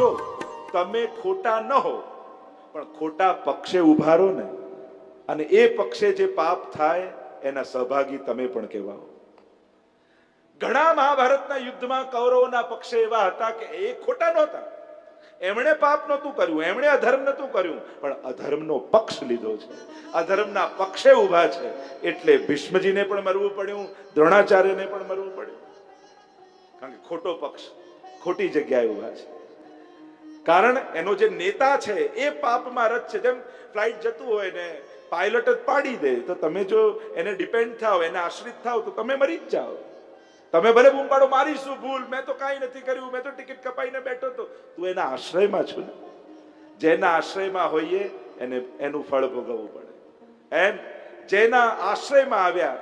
જો તમે ખોટા ન હો, પણ ખોટા પક્ષે ઊભા રહો ને, અને એ પક્ષે જે પાપ થાય, એના સહભાગી તમે પણ કહેવાઓ. ઘણા મહાભારતના યુદ્ધમાં કૌરવોના પક્ષે એવા હતા કે એ ખોટા નહોતા. એમણે પાપ નહોતું કર્યું, એમણે અધર્મ નહોતું કર્યું, પણ અધર્મનો પક્ષ લીધો છે. અધર્મના પક્ષે ઊભા છે, એટલે ભીષ્મજીને પણ મરવું પડ્યું, દ્રોણાચાર્યને પણ મરવું પડ્યું. કારણ કે ખોટો પક્ષ, ખોટી જગ્યાએ ઊભા છે. કારણ એનો જે નેતા છે, એ પાપમાં રચ છે. જેમ ફ્લાઇટ જતું હોય ને પાયલટ જ પાડી દે, તો તમે જો એને ડિપેન્ડ થાવ એને આશ્રિત થાવ તો તમે મરી જ જાઓ. તમે ભલે બૂમપાડો મારી શું ભૂલ, મેં તો કાંઈ નથી કર્યું, મેં તો ટિકિટ કપાઈને બેઠો તો તું એના આશ્રયમાં છું ને. જેના આશ્રયમાં હોઈએ, એને, એનું ફળ ભોગવવું પડે. એમ, જેના આશ્રયમાં આવ્યા,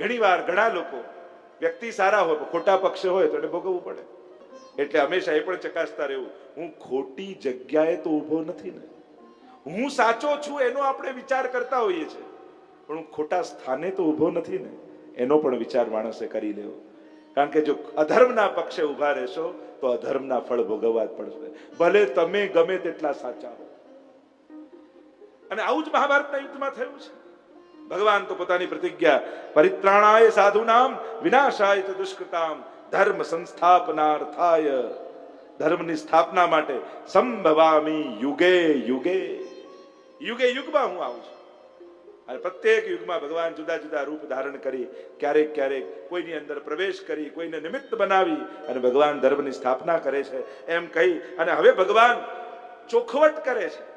ઘણીવાર ઘણા લોકો, વ્યક્તિ સારા હોય ખોટા પક્ષે હોય, તો એને ભોગવવું પડે. એટલે હંમેશા એ પણ ચકાસતા રહેવું. હું ખોટી જગ્યાએ તો ઊભો નથી ને. હું સાચો છું એનો આપણે વિચાર કરતા હોઈએ છીએ. પણ હું ખોટા સ્થાને તો ઊભો નથી ને. એનો પણ વિચાર માણસે કરી લેવો. કારણ કે જો અધર્મના પક્ષે ઊભા રહેશો, તો અધર્મના ફળ ભોગવવા જ પડશે. ભલે તમે ગમે તેટલા સાચા હો. અને આવું જ મહાભારતના યુદ્ધમાં થયું છે. ભગવાન તો પોતાની પ્રતિજ્ઞા, પરિત્રાણાય સાધુ નામ વિનાશાય તો દુષ્કૃતામ. ધર્મ સંસ્થાપનાર્થાય. ધર્મની સ્થાપના માટે સંભવામી યુગે યુગે. યુગે યુગમાં હું આવું છું. અને પ્રત્યેક યુગમાં ભગવાન જુદા જુદા રૂપ ધારણ કરી, ક્યારેક ક્યારેક કોઈની અંદર પ્રવેશ કરી, કોઈને નિમિત્ત બનાવી અને ભગવાન ધર્મની સ્થાપના કરે છે. એમ કહી અને હવે ભગવાન ચોખવટ કરે છે.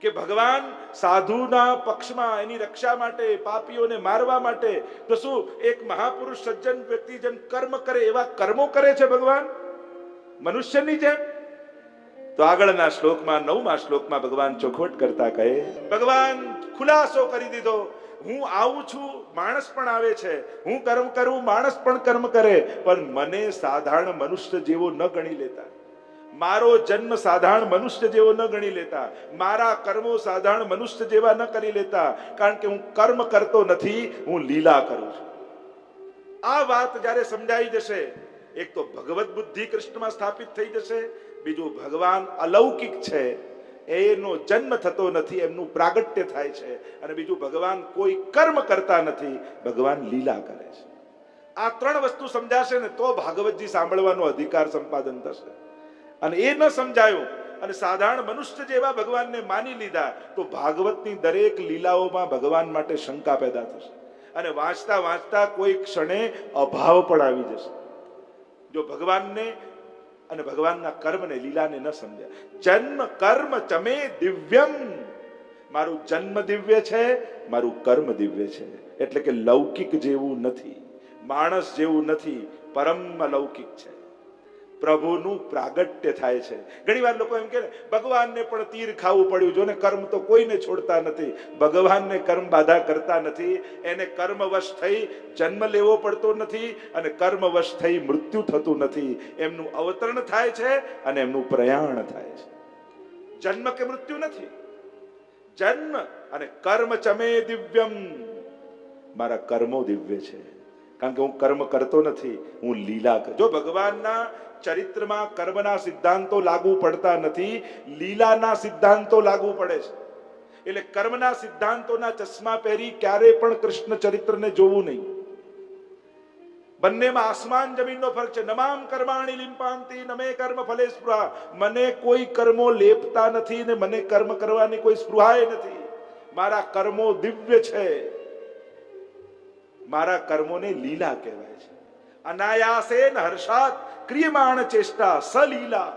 કે ભગવાન સાધુના પક્ષમાં એની રક્ષા માટે, પાપીઓને મારવા માટે, તો શું એક મહાપુરુષ સજ્જન વ્યક્તિ જેમ કર્મ કરે એવા કર્મો કરે છે ભગવાન? મનુષ્યની જેમ? તો આગળના શ્લોકમાં, નવમા શ્લોકમાં ભગવાન ચોખવટ કરતા કહે, ભગવાન, ખુલાસો કરી દીધો. હું આવું છું, માણસ પણ આવે છે. હું કર્મ કરું, માણસ પણ કર્મ કરે. પણ મને સાધારણ મનુષ્ય જેવો ન ગણી લેતા. મારો જન્મ સાધારણ મનુષ્ય જેવો ન ગણી લેતા, મારા કર્મો સાધારણ મનુષ્ય જેવા ન કરી લેતા, કારણ કે હું કર્મ કરતો નથી, હું લીલા કરું છું. આ વાત જ્યારે સમજાઈ જશે, એક તો ભગવત બુદ્ધિ કૃષ્ણમાં સ્થાપિત થઈ જશે, બીજું ભગવાન અલૌકિક છે, એનો જન્મ થતો નથી, એમનું પ્રાગટ્ય થાય છે, અને બીજું ભગવાન કોઈ કર્મ કરતા નથી, ભગવાન લીલા કરે છે. આ ત્રણ વસ્તુ સમજાશે ને તો ભાગવતજી સાંભળવાનો અધિકાર સંપાદન થશે. અને એ ન સમજાયું. અને સાધારણ મનુષ્ય જેવા ભગવાનને માની લીધા, તો ભાગવતની દરેક લીલાઓમાં ભગવાન માટે શંકા પેદા થશે. અને વાંચતા વાંચતા કોઈ ક્ષણે અભાવ પણ આવી જશે. જો ભગવાનને અને ભગવાનના કર્મને લીલાને ન સમજ્યા. જન્મ કર્મ ચમે દિવ્યમ. મારું જન્મ દિવ્ય છે, મારું કર્મ દિવ્ય છે. એટલે કે લૌકિક જેવું નથી. માણસ જેવું નથી, પરમ લૌકિક છે. પ્રભુનું પ્રાગટ્ય થાય છે. ઘણી વાર લોકો એમ કે ભગવાનને પણ તીર ખાવું પડ્યું જો ને કર્મ તો કોઈને છોડતા નથી. ભગવાનને કર્મ બાધા કરતા નથી. એને કર્મવશ થઈ જન્મ લેવો પડતો નથી અને કર્મવશ થઈ મૃત્યુ થતું નથી. એમનું અવતરણ થાય છે અને એમનું પ્રયાણ થાય છે. જન્મ કે મૃત્યુ નથી. જન્મ અને કર્મ ચમે દિવ્યમ. મારા કર્મો દિવ્ય છે. કારણ કે હું કર્મ કરતો નથી, હું લીલા જો ભગવાનના ચરિત્રમાં કર્મના સિદ્ધાંતો લાગુ પડતા નથી, લીલાના સિદ્ધાંતો લાગુ પડે છે. એટલે કર્મના સિદ્ધાંતોના ચશ્મા પહેરી ક્યારે પણ કૃષ્ણ ચરિત્રને જોવું નહીં. બંનેમાં આસમાન જમીનનો ફરક છે. નમામ કર્માણી લિમ્પાંતિ, નમે કર્મ ફલે સ્પૃહા. મને કોઈ કર્મો લેપતા નથી ને મને કર્મ કરવાની કોઈ સ્પૃહાય નથી. મારા કર્મો દિવ્ય છે. મારા કર્મોને લીલા કહેવાય છે. અનાયાસેન હર્ષાત ક્રિયમાણ ચેષ્ટા સલીલા.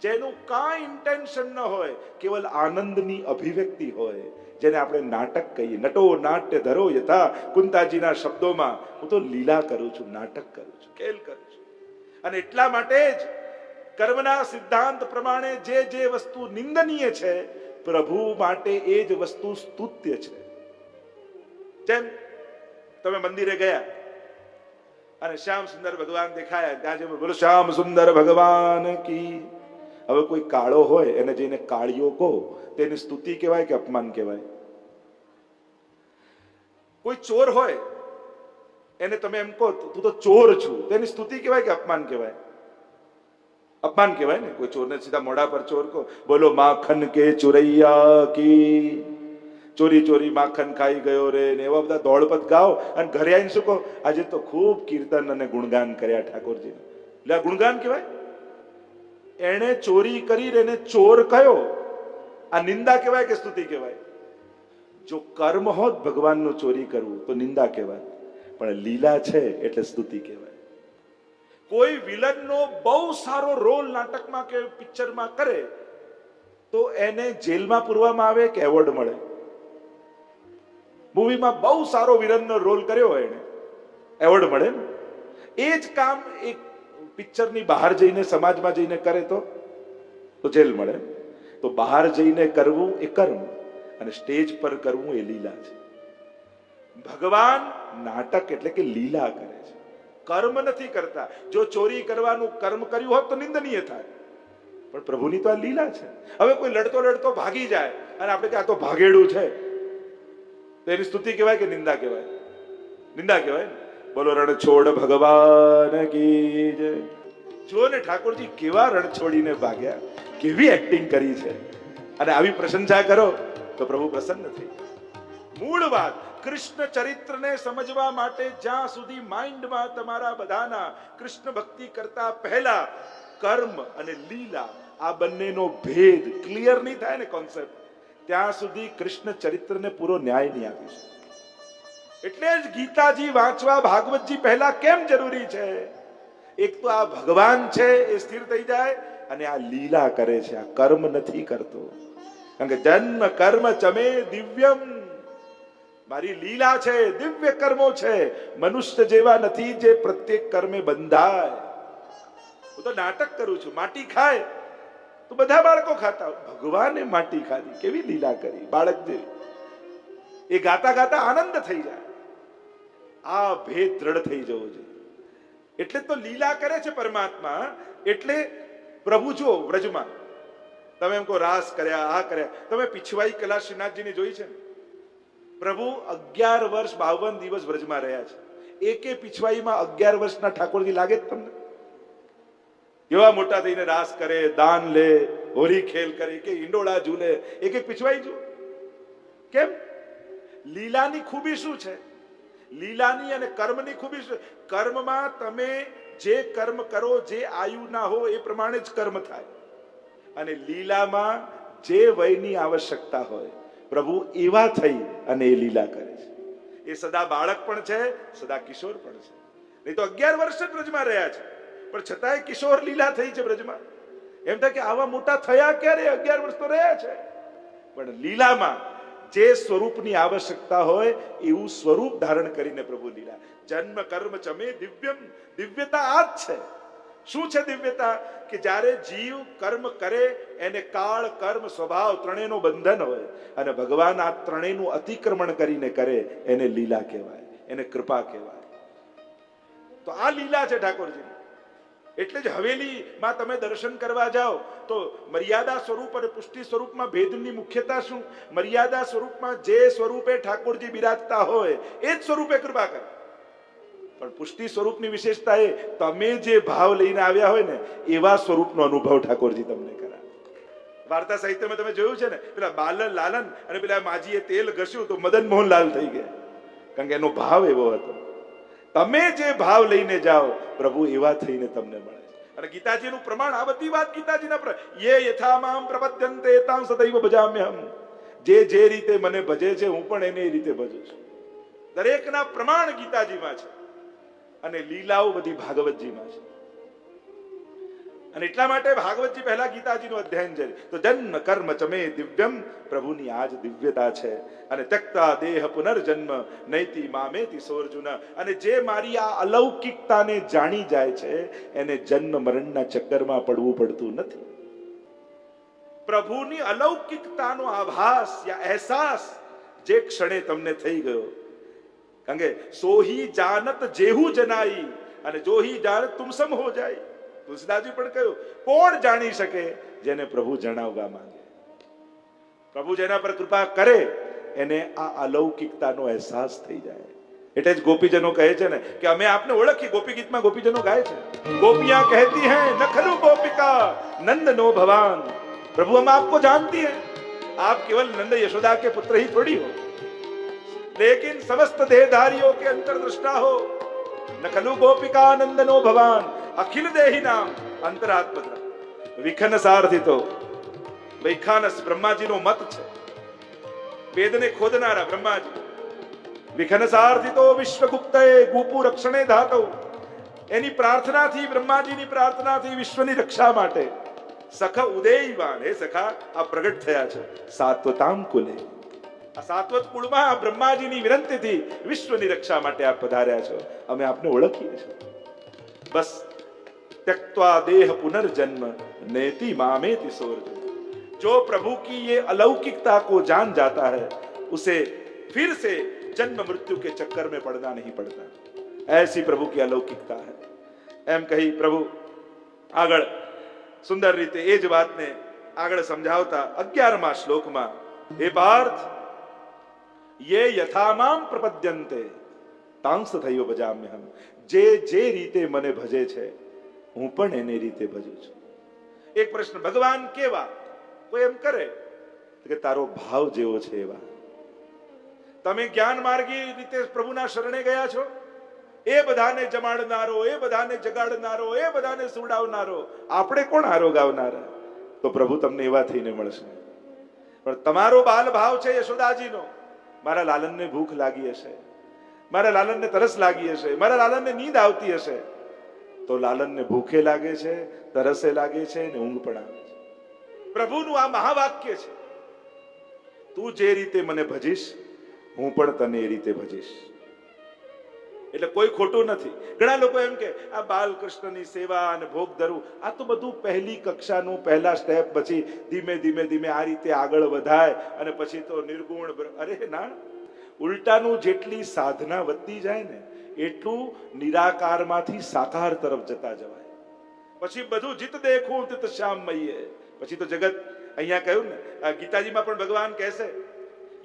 જેનું કાંઈ ઇન્ટેન્શન ન હોય, કેવલ આનંદની અભિવ્યક્તિ હોય, જેને આપણે નાટક કહીએ. નટો નાટ્ય ધરો યથા. કુંતાજીના શબ્દોમાં હું તો લીલા કરું છું, નાટક કરું છું, ખેલ કરું છું. અને એટલા માટે જ કર્મના સિદ્ધાંત પ્રમાણે જે જે વસ્તુ નિંદનીય છે, પ્રભુ માટે એ જ વસ્તુ સ્તુત્ય છે. જેમ તમે મંદિરે ગયા અને શ્યામ સુંદર ભગવાન દેખાયા. ત્યાં જે બોલો, શ્યામ સુંદર ભગવાન કી. હવે કોઈ કાળો હોય, એને જઈને કાળીઓ કહો. તેની સ્તુતિ કહેવાય કે અપમાન કહેવાય? કોઈ ચોર હોય, એને તમે એમ કહો, તું તો ચોર છું. તેની સ્તુતિ કહેવાય કે અપમાન કહેવાય? અપમાન કહેવાય ને? કોઈ ચોરને સીધા મોઢા પર ચોર કહો. બોલો, માખન કે ચોરૈયા કી? ચોરી ચોરી માખન ખાઈ ગયો રે ને એવા બધા દોડપદ ગાઓ અને ઘરે આવીને શું કહો? આજે તો ખૂબ કીર્તન અને ગુણગાન કર્યા ઠાકોરજી એટલે ગુણગાન કહેવાય? એણે ચોરી કરી એને ચોર કયો? આ નિંદા કહેવાય કે સ્તુતિ કહેવાય? જો કર્મ હોત ભગવાનનું ચોરી કરવું, તો નિંદા કહેવાય. પણ લીલા છે એટલે સ્તુતિ કહેવાય. કોઈ વિલનનો બહુ સારો રોલ નાટકમાં કે પિક્ચરમાં કરે, તો એને જેલમાં પૂરવામાં આવે કે એવોર્ડ મળે. મૂવીમાં બહુ સારો વિલનનો રોલ કર્યો હોય એને. એવોર્ડ મળે એ જ કામ એક પિક્ચરની બહાર જઈને સમાજમાં જઈને કરે તો? તો જેલ મળે. તો બહાર જઈને કરવું એ કર્મ. અને સ્ટેજ પર કરવું એ લીલા છે. ભગવાન નાટક એટલે કે લીલા કરે છે. કર્મ નથી કરતા. જો ચોરી કરવાનું કર્મ કર્યું હોત તો નિંદનીય થાય. પણ પ્રભુની તો આ લીલા છે. હવે કોઈ લડતો લડતો ભાગી જાય. અને આપણે કે આ તો ભાગેડું છે. તો એની સ્તુતિ કહેવાય કે નિંદા કહેવાય નિંદા કહેવાય બોલો રણ છોડ ભગવાન જો ને ઠાકોરજી કેવા રણ છોડીને ભાગ્યા કેવી એક્ટિંગ કરી છે અને આવી પ્રશંસા કરો તો પ્રભુ પ્રસન્ન થઈ મૂળ વાત, કૃષ્ણ ચરિત્રને સમજવા માટે જ્યાં સુધી માઇન્ડમાં તમારા બધાના કૃષ્ણ ભક્તિ કરતા પહેલા કર્મ અને લીલા આ બંનેનો ભેદ ક્લિયર નહીં થાય ને કોન્સેપ્ટ ત્યાં સુધી કૃષ્ણ ચરિત્રને પૂરો ન્યાય નહીં આપી શકે. એટલે જ ગીતાજી વાંચવા ભાગવતજી પહેલા કેમ જરૂરી છે? એક તો આ ભગવાન છે, એ સ્થિર થઈ જાય અને આ લીલા કરે છે, આ કર્મ નથી કરતો. કારણ કે જન્મ, કર્મ, ચમે, દિવ્યમ. મારી લીલા છે, દિવ્ય કર્મો છે. મનુષ્ય જેવા નથી જે પ્રત્યેક કર્મે બંધાય. હું તો નાટક કરું છું, માટી ખાય. તો બધા બાળકો ખાતા ભગવાને માટી ખાધી, કેવી લીલા કરી, બાળક જેવી. એ ગાતા ગાતા આનંદ થઈ જાય. આ ભેદ દ્રઢ થઈ જવો જોઈએ. એટલે તો લીલા કરે છે પરમાત્મા. એટલે પ્રભુ જો વ્રજમાં, તમે એમ કહો, રાસ કર્યા, આ કર્યા. તમે પીછવાઈ કલા શ્રીનાથજીની જોઈ છે પ્રભુ અગિયાર વર્ષ બાવન દિવસ વ્રજમાં રહ્યા છે. એકે પીછવાઈમાં અગિયાર વર્ષના ઠાકોરજી લાગે જ તમને? કેવા મોટા થઈને રાસ કરે, દાન લે હોરી ખેલ કરે, કે ઈંડોળા ઝૂલે, એક એક પીછવાઈ જુઓ કેમ? લીલાની ખૂબી શું છે? લીલાની અને કર્મની ખૂબી શું? કર્મમાં તમે જે કર્મ કરો, જે આયુ ના હો, એ પ્રમાણે જ કર્મ થાય. અને લીલામાં જે વયની આવશ્યકતા હોય, પ્રભુ એવા થઈ અને એ લીલા કરે છે. એ સદા બાળક પણ છે, સદા કિશોર પણ છે. નહીં તો અગિયાર વર્ષ જ બ્રજમાં રહ્યા છે. પણ છતાંય કિશોર લીલા થઈ છે બ્રજમાં. એમ થાય કે આવા મોટા થયા ક્યારે? અગિયાર વર્ષ તો રહ્યા છે. પણ લીલામાં જે સ્વરૂપની આવશ્યકતા હોય, એવું સ્વરૂપ ધારણ કરીને પ્રભુ લીલા. જન્મ, કર્મ, ચમે, દિવ્યમ, દિવ્યતા આ જ છે. શું છે દિવ્યતા? કે જ્યારે જીવ કર્મ કરે, એને કાળ, કર્મ, સ્વભાવ ત્રણેયનો બંધન હોય અને ભગવાન આ ત્રણેયનું અતિક્રમણ કરીને કરે, એને લીલા કહેવાય, એને કૃપા કહેવાય. તો આ લીલા છે ઠાકોરજી. એટલે જ હવેલીમાં તમે દર્શન કરવા જાઓ, તો મર્યાદા સ્વરૂપ અને પુષ્ટિ સ્વરૂપમાં ભેદની મુખ્યતા શું? મર્યાદા સ્વરૂપમાં જે સ્વરૂપે ઠાકોરજી બિરાજતા હોય, એ જ સ્વરૂપે કૃપા કરે. પણ પુષ્ટિ સ્વરૂપની વિશેષતા એ, તમે જે ભાવ લઈને આવ્યા હોય ને, એવા સ્વરૂપનો અનુભવ ઠાકોરજી તમને કરે વાર્તા સાહિત્યમાં તમે જોયું છે ને, પેલા બાલન, લાલન અને પેલા માજીએ તેલ ઘસ્યું તો મદન મોહન લાલ થઈ ગયા. કારણ કે એનો ભાવ એવો હતો. તમે જે ભાવ લઈને જાઓ, પ્રભુ એવા થઈને તમને મળે અને ગીતાજીનું પ્રમાણ આ બધી વાત ગીતાજીના યે યથામામ પ્રપદ્યંતે તામ સદૈવ ભજામ્યહમ. જે જે રીતે મને ભજે છે, હું પણ એને એ રીતે ભજું છું. દરેકના પ્રમાણ ગીતાજીમાં છે. અને લીલાઓ બધી ભાગવતજીમાં છે. અને એટલા માટે ભાગવતજી પહેલા ગીતાજીનું અધ્યયન છે. તો જન્મ કર્મ ચમે દિવ્યમ, પ્રભુની આ જ દિવ્યતા છે. અને તક્તા દેહ પુનર્જન્મ, નૈતિ મામેતિ સોર્જુન. અને જે મારી આ અલૌકિકતાને જાણી જાય છે, એને જન્મ મરણના ચક્કરમાં પડવું પડતું નથી. પ્રભુની અલૌકિકતાનો આભાસ યા અહેસાસ જે ક્ષણે તમને થઈ ગયો. કારણ કે સોહી જાનત જેહુ જનાઈ, અને જોહી જાનત તુમસમ હો જાય. તુલસીદાસજી પણ કહ્યું કોણ જાણી શકે જેને પ્રભુ જણાવવા માંગે પ્રભુ જેના પર કૃપા કરે એને આ અલૌકિકતાનો અહેસાસ થઈ જાય એટલે જ ગોપીજનો કહે છે ને કે અમે આપને ઓળખી ગોપી ગીતમાં ગોપીજનો ગાય છે ગોપિયા કહેતી હૈ નખલુ ગોપિકા नंद नो भगवान प्रभु हम आपको जानती हैं आप केवल नंद यशोदा के पुत्र ही थोड़ी हो लेकिन समस्त देहधारियों के अंतर्दृष्टा हो नखलु गोपिका नंदनो भगवान અખિલ દેહી નામ અંતરાત્મદ્રા વિખન સારથિતો, વૈખાનસ બ્રહ્માજીનો મત છે. વેદને ખોદનારા બ્રહ્માજી, વિખન સારથિતો વિશ્વગુપ્તએ ગુપુ રક્ષણે ધાતો એની પ્રાર્થનાથી, બ્રહ્માજીની પ્રાર્થનાથી વિશ્વની રક્ષા માટે સખ ઉદયવાન હે સખા આ પ્રગટ થયા છે. સાત્વતામ કુલે. આ સાત્વત કુળમાં બ્રહ્માજીની વિનંતીથી વિશ્વની રક્ષા માટે આપ પધાર્યા છો. અમે આપને ઓળખીએ છીએ. બસ. त्यक्त्वा देह पुनर्जन्म नेति मामेति सोर्जुन जो प्रभु की ये अलौकिकता को जान जाता है उसे फिर से जन्म मृत्यु के चक्कर में पड़ना नहीं पड़ता ऐसी प्रभु की अलौकिकता है એમ કહી પ્રભુ આગળ સુંદર રીતે એ જ વાતને આગળ સમજાવતા અગિયારમા શ્લોકમાં હે પાર્થ યે યથામામ પ્રપદ્યંતે તાંસ થયો ભજામ્યહમ જે જે રીતે મને ભજે છે હું પણ એને રીતે ભજું છું. એક પ્રશ્ન ભગવાન કેવા? કોઈ એમ કરે? કે તારો ભાવ જેવો છે એવા. તમે જ્ઞાન માર્ગી રીતે પ્રભુના શરણે ગયા છો? એ બધાને જમાડનારો એ બધાને જગાડનારો એ બધાને સુડાવનારો આપણે કોણ હારો ગાવનારા? તો પ્રભુ તમને એવા થઈને મળશે. પણ તમારો બાલ ભાવ છે યશોદાજીનો. મારા લાલનને ભૂખ લાગી હશે. મારા લાલનને તરસ લાગી હશે. મારા લાલનને નીંદ આવતી હશે. તો લાલનને ભૂખે લાગે છે, તરસે લાગે છે ને ઊંઘ પણ આવે છે. પ્રભુનું આ મહાવાક્ય છે, તું જે રીતે મને ભજીશ, હું પણ તને એ રીતે ભજીશ. એટલે કોઈ ખોટું નથી. ઘણા લોકો એમ કે, આ બાલકૃષ્ણની સેવા અને ભોગ ધરવું આ તો બધું પહેલી કક્ષાનું પહેલા સ્ટેપ પછી ધીમે ધીમે ધીમે આ રીતે આગળ વધાય અને પછી તો નિર્ગુણ અરે ના, ઉલટાનું જેટલી સાધના વધતી જાય ને એટલું નિરાકારમાંથી સાકાર તરફ જતા જવાય પછી બધું જીત દેખું તિત શ્યામમયે પછી તો જગત અહીંયા કહ્યું ને આ ગીતાજીમાં પણ ભગવાન કહેશે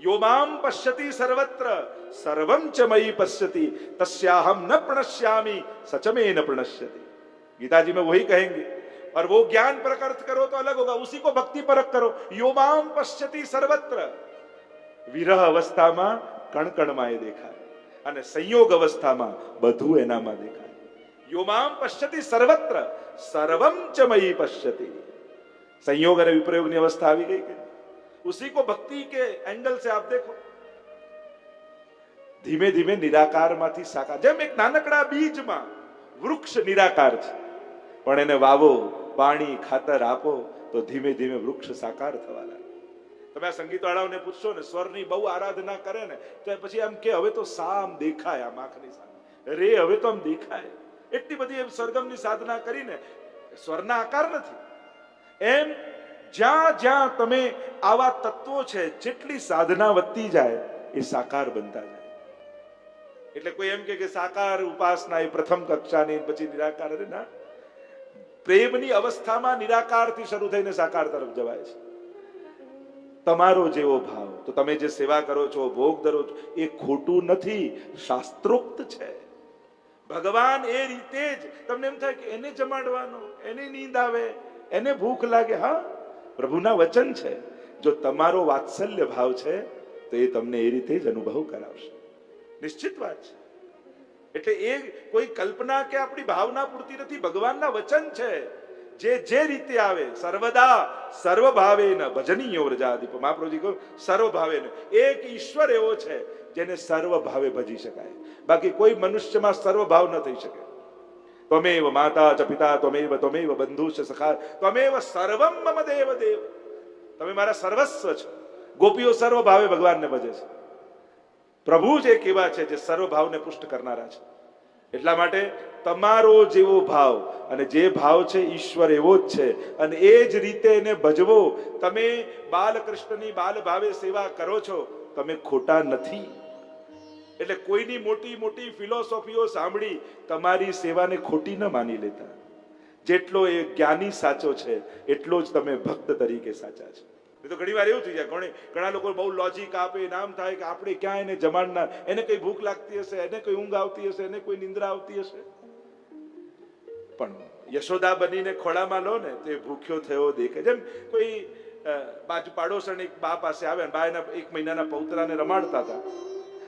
યોમામ પશ્યતિ સર્વત્ર સર્વમ ચ મયી પશ્યતિ तस्याहम न प्रणश्यामी सच में न प्रणश्यति गीता जी में वही कहेंगे और वो ज्ञान परक अर्थ करो तो अलग होगा उसी को भक्ति परक करो योमाम पश्यति सर्वत्र વિરહ અવસ્થામાં કણકણમાં એ દેખાય અને સંયોગ અવસ્થામાં બધું એનામાં દેખાય. યોમામ પશ્યતિ સર્વત્ર, સર્વમ ચ મયી પશ્યતિ. સંયોગ અને વિપ્રયોગની અવસ્થા આવી ગઈ કે ઉસી કો ભક્તિ કે એંગલ સે આપ દેખો. ધીમે ધીમે નિરાકારમાંથી સાકાર. જેમ એક નાનકડા બીજમાં વૃક્ષ નિરાકાર છે, પણ એને વાવો, પાણી, ખાતર આપો, તો ધીમે ધીમે વૃક્ષ સાકાર થવા લાગે. તમે આ સંગીત વાળાઓને પૂછશો ને, સ્વરની બહુ આરાધના કરે ને, તો પછી એમ કે, હવે તો સામ દેખાય આમ આંખની સામે. રે, હવે તો આમ દેખાય. એટલી બધી એમ સરગમની સાધના કરીને સ્વરના આકાર નથી. એમ જ્યાં જ્યાં તમે આવા તત્વો છે, જેટલી સાધના વધતી જાય, એ સાકાર બનતા જાય. એટલે કોઈ એમ કે સાકાર, ઉપાસના એ પ્રથમ કક્ષાની પછી નિરાકાર. ના. પ્રેમની અવસ્થામાં નિરાકારથી શરૂ થઈને સાકાર તરફ જવાય છે. તમારો જેવો ભાવ. તો તમે જે સેવા કરો છો, ભોગ ધરો છો, એ ખોટું નથી. શાસ્ત્રોક્ત છે. ભગવાન એ રીતે જ તમને એમ થાય કે એને જમાડવાનો, એને નીંદ આવે, એને ભૂખ લાગે. હા, પ્રભુના વચન છે. જો તમારો વાત્સલ્ય ભાવ છે, તો એ તમને એ રીતે જ અનુભવ કરાવશે. નિશ્ચિત વાત છે. એટલે એ કોઈ કલ્પના કે આપણી ભાવના પૂરતી નથી. ભગવાનના વચન છે. જે જે રીતે આવે, સર્વદા સર્વભાવે ન ભજનીય વ્રજાદીપ મહાપ્રભુજી કહ્યું સર્વભાવે એક ઈશ્વર એવો છે જેને સર્વભાવે ભજી શકાય. બાકી કોઈ મનુષ્યમાં સર્વભાવ ન થઈ શકે. ત્વમેવ માતા ચ પિતા, ત્વમેવ ત્વમેવ બંધુ છે સખા, ત્વમેવ સર્વમ મમ દેવ દેવ. તમે મારા સર્વસ્વ છો. ગોપીઓ સર્વભાવે ભગવાનને ભજે છે. પ્રભુ જ એક એવા છે જે સર્વભાવને પુષ્ટ કરનારા છે. એટલા માટે તમારો જેવો ભાવ અને જે ભાવ છે ઈશ્વર એવો જ છે. અને એ જ રીતે એને ભજવો. તમે બાલકૃષ્ણની બાલ ભાવે સેવા કરો છો, તમે ખોટા નથી. એટલે કોઈની મોટી મોટી ફિલોસોફીઓ સાંભળી તમારી સેવાને ખોટી ન માની લેતા. જેટલો એ જ્ઞાની સાચો છે, એટલો જ તમે ભક્ત તરીકે સાચા છો. એ તો ઘણી વાર એવું થઈ જાય, ઘણી ઘણા લોકો બહુ લોજિક આપે નામ થાય કે આપણે ક્યાં એને જમાડનાર? એને કઈ ભૂખ લાગતી હશે, એને કોઈ ઊંઘ આવતી હશે, એને કોઈ નિંદ્રા આવતી હશે? પણ યશોદા બનીને ખોળામાં લો ને, તો એ ભૂખ્યો થયો દેખે જેમ કોઈ બાજુ પાડોશણ એક બા પાસે આવે બા એના એક મહિનાના પૌતરાને રમાડતા હતા.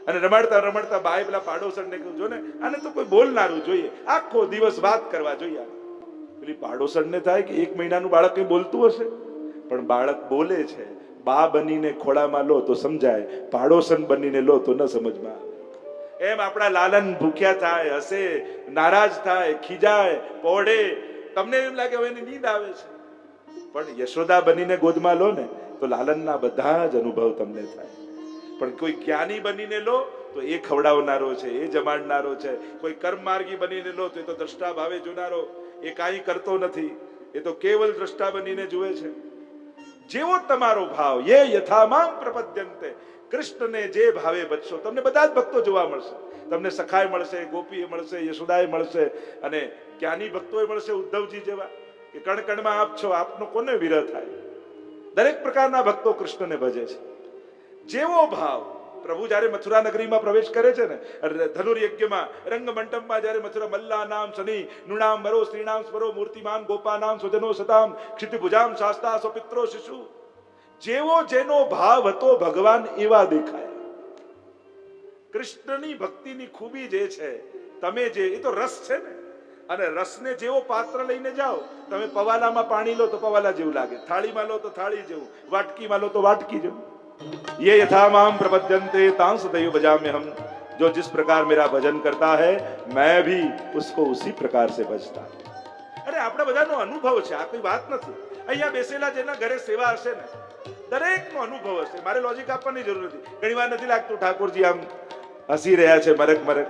અને રમાડતા રમાડતા બાએ પેલા પાડોશણને કહ્યું, જો ને, આને તો કોઈ બોલનારું જોઈએ. આખો દિવસ વાત કરવા જોઈએ. આને." પેલી પાડોશણને થાય કે એક મહિનાનું બાળક કંઈ બોલતું હશે? પણ બાળક બોલે છે, બા બનીને ખોળામાં લો તો સમજાય પાડોશન બનીને લો તો ન સમજમાં. એમ આપણા લાલન ભૂખ્યા થાય, હસે, નારાજ થાય, ખીજાય પોઢે તમને એમ લાગે હવે નીંદ આવે છે. પણ યશોદા બનીને ગોદમાં લો ને, તો લાલનના બધા જ અનુભવ તમને થાય. પણ કોઈ જ્ઞાની બનીને લો, તો એ ખવડાવનારો છે, એ જમાડનારો છે. કોઈ કર્મ માર્ગી બનીને લો, તો એ તો દ્રષ્ટા ભાવે જોનારો. એ કાંઈ કરતો નથી. એ તો કેવલ દ્રષ્ટા બનીને જુએ છે. જેવો તમારો ભાવ એ યથામામ પ્રપદ્યંતે. કૃષ્ણને જે ભાવે બચશો, તમને બધા જ ભક્તો જોવા મળશે. તમને સખાય મળશે ગોપીએ મળશે યશોદાએ મળશે અને ક્યાંની ભક્તોએ મળશે ઉદ્ધવજી જેવા કે કણ કણમાં આપ છો, આપનો કોને વિરહ થાય? દરેક પ્રકારના ભક્તો કૃષ્ણને ભજે છે. જેવો ભાવ, પ્રભુ જ્યારે મથુરા નગરીમાં પ્રવેશ કરે છે ને ધનુર્યજ્ઞમાં રંગમંડપમાં જ્યારે મથુરા મલ્લા નામ શનિ, નૃણામ મરો શ્રીણામ સ્વરો, મૂર્તિમાન ગોપાનામ સ્વજનો સતામ, ક્ષિતિભુજામ શાસ્તા સ્વપિત્રો શિશુ. જેવો જેનો ભાવ હતો ભગવાન એવા દેખાય કૃષ્ણની ભક્તિની ખૂબી જે છે તમે જે એ તો રસ છે ને અને રસને જેવો પાત્ર લઈને જાઓ તમે પવાલામાં પાણી લો તો પવાલા જેવું લાગે થાળીમાં લો તો થાળી જેવું વાટકીમાં લો તો વાટકી જેવું ये यथा माम प्रपद्यन्ते तांस दैव बजाम्य हम जो जिस प्रकार मेरा भजन करता है मैं भी उसको उसी प्रकार से भजता અરે આપણે બધાનો અનુભવ છે આ કોઈ વાત નથી અહીંયા બેસેલા જેના ઘરે સેવા હશે ને દરેકનો અનુભવ હશે. મારે લોજિક આપવાની જરૂર નથી. ઘણી વાર નથી લાગતું ઠાકોરજી આમ હસી રહ્યા છે, મરક મરક.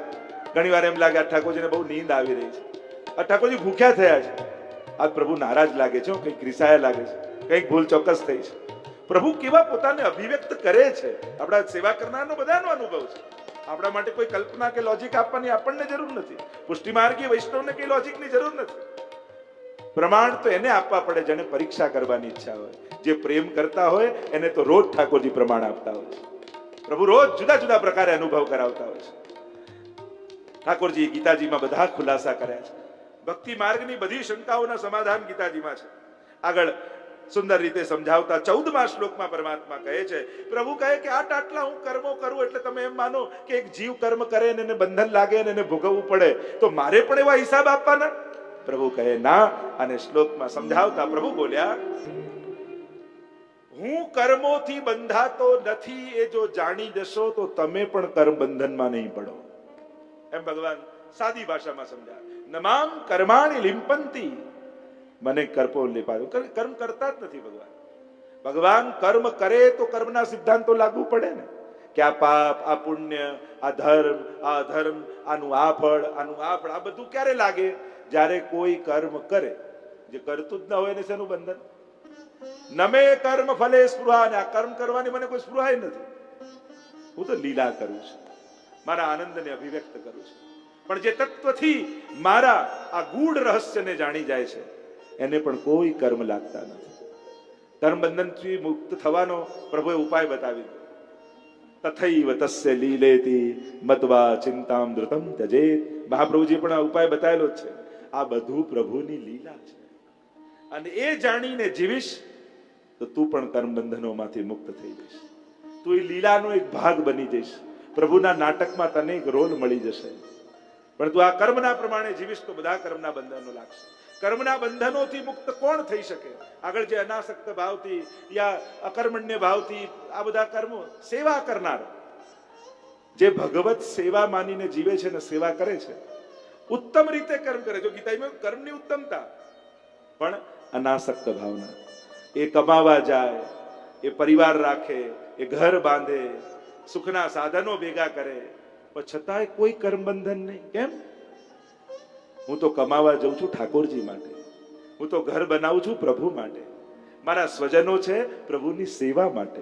ઘણી વાર એમ લાગે આ ઠાકોરજીને બહુ નીંદ આવી રહી છે. આ ઠાકોરજી ભૂખ્યા થયા છે. આ પ્રભુ નારાજ લાગે છે કંઈક રિસાયા લાગે છે. કંઈક ભૂલ ચોક્કસ થઈ છે. પ્રભુ કેવા પોતાને અભિવ્યક્ત કરે છે? આપણા સેવા કરનારનો બધાનો અનુભવ છે. આપણા માટે કોઈ કલ્પના કે લોજિક આપવાની આપણને જરૂર નથી. પુષ્ટિ માર્ગી વૈષ્ણવને કઈ લોજિકની જરૂર નથી. પ્રમાણ તો એને આપવા પડે જેને પરીક્ષા કરવાની ઈચ્છા હોય. જે પ્રેમ કરતા હોય, એને તો રોજ ઠાકોરજી પ્રમાણ આપતા હોય છે. પ્રભુ રોજ જુદા જુદા પ્રકારે અનુભવ કરાવતા હોય છે. ઠાકોરજી ગીતાજીમાં બધા ખુલાસા કર્યા છે. ભક્તિ માર્ગની બધી શંકાઓના સમાધાન ગીતાજીમાં છે. આગળ સુંદર રીતે સમજાવતા ચૌદમા શ્લોકમાં પરમાત્મા કહે છે, પ્રભુ કહે કે આટ આટલા હું કર્મો કરું એટલે તમે એમ માનો કે એક જીવ કર્મ કરે ને એને બંધન લાગે ને એને ભોગવવું પડે, તો મારે પણ એવા હિસાબ આપવાના? પ્રભુ કહે ના અને શ્લોકમાં સમજાવતા પ્રભુ બોલ્યા, હું કર્મોથી બંધાતો નથી, એ જો જાણી જશો તો તમે પણ કર્મ બંધનમાં નહીં પડો. એમ ભગવાન સાદી ભાષામાં સમજાવે. નમામ કર્માણી લિંપંતી મને કર્પો લીપાયો કર્મ કરતા જ નથી ભગવાન. ભગવાન કર્મ કરે તો કર્મના સિદ્ધાંતો લાગુ પડે ને. કે આ પાપ, આ પુણ્ય, આ ધર્મ, આ અધર્મ, આનું આ ફળ, આનું આ ફળ, આ બધું ક્યારે લાગે? જ્યારે કોઈ કર્મ કરે, જે કરતું જ ન હોય ને શેનું બંધન? નમે કર્મ ફલે સ્પૃહા, અને આ કર્મ કરવાની મને કોઈ સ્પૃહા નથી. હું તો લીલા કરું છું. મારા આનંદને અભિવ્યક્ત કરું છું. પણ જે તત્વથી મારા આ ગૂઢ રહસ્યને જાણી જાય છે, એને પણ કોઈ કર્મ લાગતા નથી. કર્મ બંધનથી મુક્ત થવાનો પ્રભુએ ઉપાય બતાવી તથૈવ તસ્ય લીલેતી મતવા ચિંતામ ધૃતમ ત્યજેત. મહાપ્રભુજી પણ આ ઉપાય બતાવેલો જ છે. આ બધું પ્રભુની લીલા છે. અને એ જાણીને જીવીશ, તો તું પણ કર્મ બંધનોમાંથી મુક્ત થઈ જઈશ. તું એ લીલાનો એક ભાગ બની જઈશ. પ્રભુના નાટકમાં તને એક રોલ મળી જશે. પણ તું આ કર્મના પ્રમાણે જીવીશ તો બધા કર્મના બંધનો લાગશે. કર્મના બંધનોથી મુક્ત કોણ થઈ શકે? આગળ જે અનાસક્ત ભાવથી યા અકર્મણ્ય ભાવથી આ બધા કર્મો સેવા કરનાર. જે ભગવત સેવા માનીને જીવે છે ને સેવા કરે છે ઉત્તમ રીતે કર્મ કરે. જો ગીતામાં કર્મની ઉત્તમતા. પણ અનાસક્ત ભાવના. એ કમાવા જાય, એ પરિવાર રાખે, એ ઘર બાંધે, સુખના સાધનો ભેગા કરે. પણ છતાંય કોઈ કર્મ બંધન નહીં. કેમ? હું તો કમાવા જઉં છું ઠાકોરજી માટે. હું તો ઘર બનાવું છું પ્રભુ માટે. મારા સ્વજનો છે પ્રભુની સેવા માટે.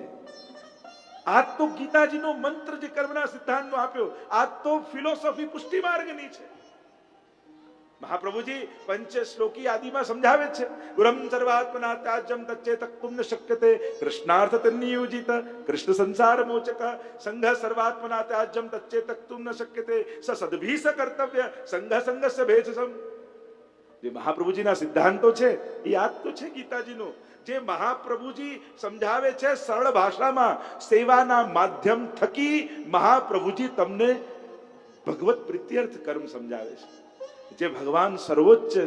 આ તો ગીતાજીનો મંત્ર જે કર્મના સિદ્ધાંતનો આપ્યો આ તો ફિલોસોફી પુષ્ટિ માર્ગની છે. મહાપ્રભુજી પંચ શ્લોકી આદિમાં સમજાવે છે. ગુરમ સર્વાત્મના ત્યાજ્યમ તચ્ચે તક્તુમ ન શક્યતે. કૃષ્ણાર્થ તન્નિયોજિત કૃષ્ણ સંસાર મોચક. સંઘ સર્વાત્મના ત્યાજ્યમ તચ્ચે તક્તુમ ન શક્યતે. સ સદભી સ કર્તવ્ય. સંઘ સંઘસ્ય ભેજસમ જે મહાપ્રભુજીના સિદ્ધાંતો છે, એ યાદ તો છે ગીતાજીનો. જે મહાપ્રભુજી સમજાવે છે સરળ ભાષામાં, સેવાના માધ્યમ થકી મહાપ્રભુજી તમને ભગવત પ્રીત્યર્થ કર્મ સમજાવે છે. જે ભગવાન સર્વોચ્ચ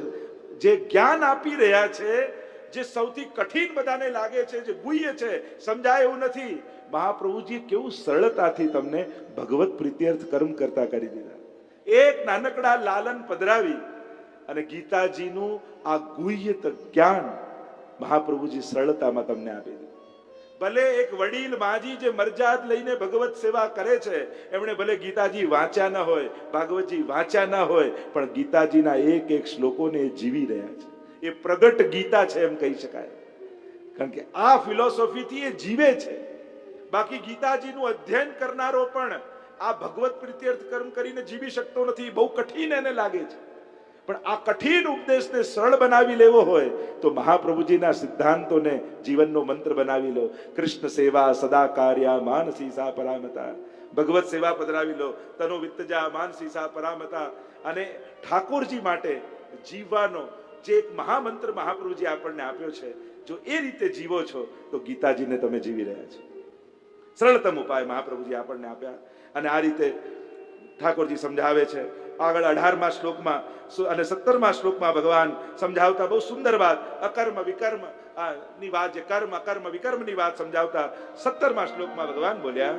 જે જ્ઞાન આપી રહ્યા છે, જે સૌથી કઠિન બધાને લાગે છે, જે ગુહ્ય છે, સમજાય એવું નથી. મહાપ્રભુજી કેવું સરળતાથી તમને ભગવત પ્રીત્યર્થ કર્મ કરતા કરી દીધા. એક નાનકડા લાલન પધરાવી અને ગીતાજીનું આ ગુહ્ય જ્ઞાન મહાપ્રભુજી સરળતામાં તમને આપી દીધું. ભલે એક વડીલ માજી જે મરજાદ લઈને ભગવત સેવા કરે છે, એમણે ભલે ગીતાજી વાંચ્યા ન હોય, ભાગવતજી વાંચ્યા ન હોય, પણ ગીતાજીના એક એક શ્લોકોને જીવી રહ્યા છે. એ પ્રગટ ગીતા છે એમ કહી શકાય. કારણ કે આ ફિલોસોફીથી એ જીવે છે. બાકી ગીતાજીનું અધ્યયન કરનારો પણ આ ભગવત પ્રીત્યર્થ કર્મ કરીને જીવી શકતો નથી બહુ કઠિન એને લાગે છે. પણ આ કઠિન ઉપદેશને સરળ બનાવી લેવો હોય તો મહાપ્રભુજીના સિદ્ધાંતોને જીવનનો મંત્ર બનાવી લો. કૃષ્ણ સેવા સદા કાર્યા માનસી સા પરામતા. ભગવત સેવા પધરાવી લો. તનો વિત્તજા માનસી સા પરામતા. અને ઠાકોરજી માટે જીવવાનો જે એક મહામંત્ર મહાપ્રભુજી આપણને આપ્યો છે, જો એ રીતે જીવો છો, તો ગીતાજીને તમે જીવી રહ્યા છો. સરળતમ ઉપાય મહાપ્રભુજી આપણને આપ્યા. અને આ રીતે ઠાકોરજી સમજાવે છે આગળ અઢારમા શ્લોકમાં અને સત્તરમા શ્લોકમાં ભગવાન સમજાવતા બહુ સુંદર વાત, અકર્મ વિકર્મની વાત જે કર્મ, અકર્મ વિકર્મની વાત સમજાવતા સત્તરમા શ્લોકમાં ભગવાન બોલ્યા,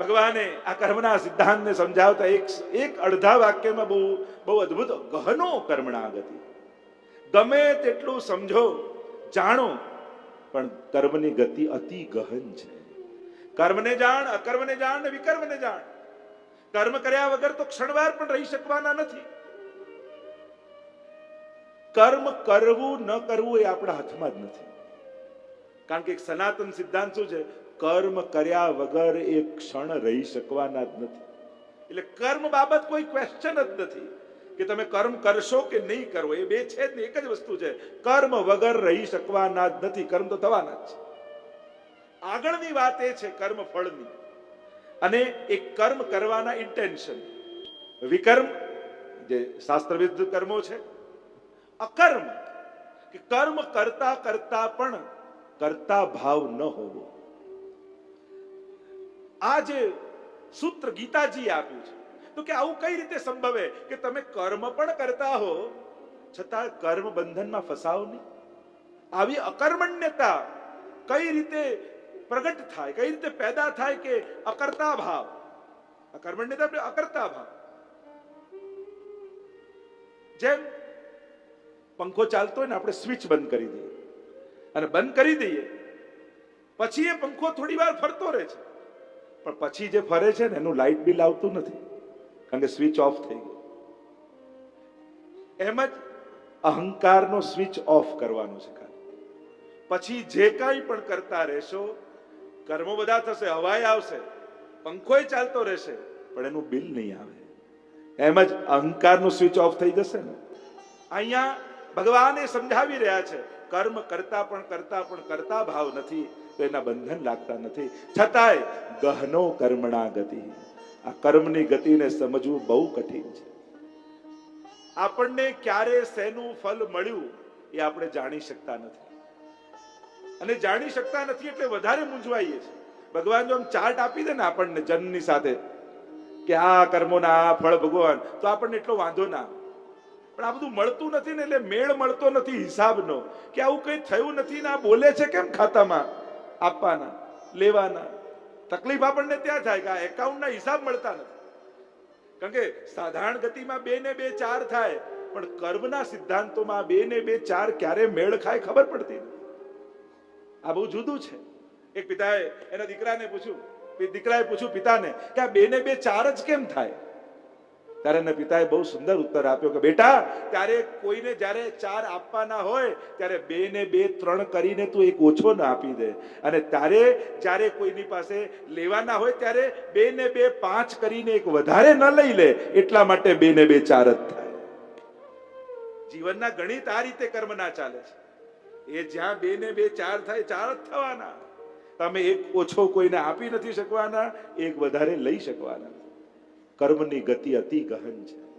ભગવાને આ કર્મના સિદ્ધાંતને સમજાવતા એક એક અડધા વાક્યમાં બહુ બહુ અદ્ભુત, ગહનો કર્મણા ગતિ ગમે તેટલું સમજો, જાણો, પણ કર્મની ગતિ અતિ ગહન છે. કર્મને જાણ, અકર્મને જાણ ને વિકર્મને જાણ. કર્મ કર્યા વગર તો ક્ષણવાર પણ રહી શકવાના નથી. કર્મ કરવું ન કરવું એ આપણા હાથમાં જ નથી. કારણ કે એક સનાતન સિદ્ધાંત શું છે? કર્મ કર્યા વગર એક ક્ષણ રહી શકવાના જ નથી. એટલે કર્મ બાબત કોઈ ક્વેશ્ચન જ નથી કે તમે કર્મ કરશો કે નહીં કરવો એ બે છે જ એક જ વસ્તુ છે. કર્મ વગર રહી શકવાના જ નથી. કર્મ તો થવાના જ છે. આગળની વાત એ છે કર્મ ફળની. અને એ કર્મ કરવાના ઇન્ટેન્શન વિકર્મ, જે શાસ્ત્રવિદ કર્મો છે, અકર્મ, કે કર્મ કરતા કરતા પણ કરતા ભાવ ન હોવો. આ જે સૂત્ર ગીતાજી આપ્યું છે, તો કે આવું કઈ રીતે સંભવે? કે તમે કર્મ પણ કરતા હો, છતાં કર્મ બંધનમાં ફસાવો નહીં. આવી અકર્મણ્યતા કઈ રીતે પ્રગટ થાય, કઈ રીતે પેદા થાય કે અકર્તા ભાવ? અકર્મણ્યતા આપણે અકર્તા ભાવ. જેમ પંખો ચાલતો હોય ને, આપણે સ્વિચ બંધ કરી દઈએ. અને બંધ કરી દઈએ, પછી એ પંખો થોડી વાર ફરતો રહે છે. પણ પછી જે ફરે છે ને, એનું લાઇટ બિલ આવતું નથી, કારણ કે સ્વિચ ઓફ થઈ ગયું. એમ જ અહંકારનો સ્વિચ ઓફ કરવાનો છે. પછી જે કાંઈ પણ કરતા રહેશો કર્મો બધા થશે હવાઈ આવશે, પંખોય ચાલતો રહેશે, પણ એનું બિલ નહીં આવે. એમ જ અહંકારનું સ્વિચ ઓફ થઈ જશે ને. અહીંયા ભગવાને સમજાવી રહ્યા છે, કર્મ કરતા પણ કરતા પણ કરતા ભાવ નથી, તો એના બંધન લાગતા નથી. છતાંય ગહનો કર્મણા ગતિ આ કર્મની ગતિને સમજવું બહુ કઠિન છે. આપણને ક્યારે શેનું ફલ મળ્યું એ આપણે જાણી શકતા નથી. અને જાણી શકતા નથી એટલે વધારે મૂંઝવાઈએ છીએ. ભગવાન જો આમ ચાર્ટ આપી દે ને આપણને જન્મની સાથે કે આ કર્મોના આ ફળ ભગવાન, તો આપણને એટલો વાંધો ના પણ આ બધું મળતું નથી ને એટલે મેળ મળતો નથી હિસાબનો. કે આવું કંઈ થયું નથી ને આ બોલે છે કેમ ખાતામાં? આપવાના, લેવાના. તકલીફ આપણને ત્યાં થાય કે આ એકાઉન્ટના હિસાબ મળતા નથી. કારણ કે સાધારણ ગતિમાં બે ને બે ચાર થાય, પણ કર્મના સિદ્ધાંતોમાં બે ને બે ચાર ક્યારે મેળ ખાય ખબર પડતી નથી. આ બહુ જુદું છે. એક પિતાએ એના દીકરાને પૂછ્યું દીકરાએ પૂછ્યું પિતાને કે આ બેને બે ચાર જ કેમ થાય? ત્યારે એના પિતાએ બહુ સુંદર ઉત્તર આપ્યો કે, બેટા, ત્યારે કોઈને જ્યારે ચાર આપવાના હોય, ત્યારે બે ને બે, ત્રણ કરીને તું એક ઓછો ન આપી દે. અને ત્યારે જ્યારે કોઈની પાસે લેવાના હોય, ત્યારે બે ને બે, પાંચ કરીને એક વધારે ન લઈ લે. એટલા માટે બે ને બે ચાર જ થાય. જીવનના ગણિત આ રીતે કર્મના ચાલે છે. એ જ્યાં બે ને બે ચાર થાય, ચાર જ થવાના. તમે એક ઓછો કોઈને આપી નથી શકવાના, એક વધારે લઈ શકવાના. કર્મની ગતિ અતિ ગહન છે.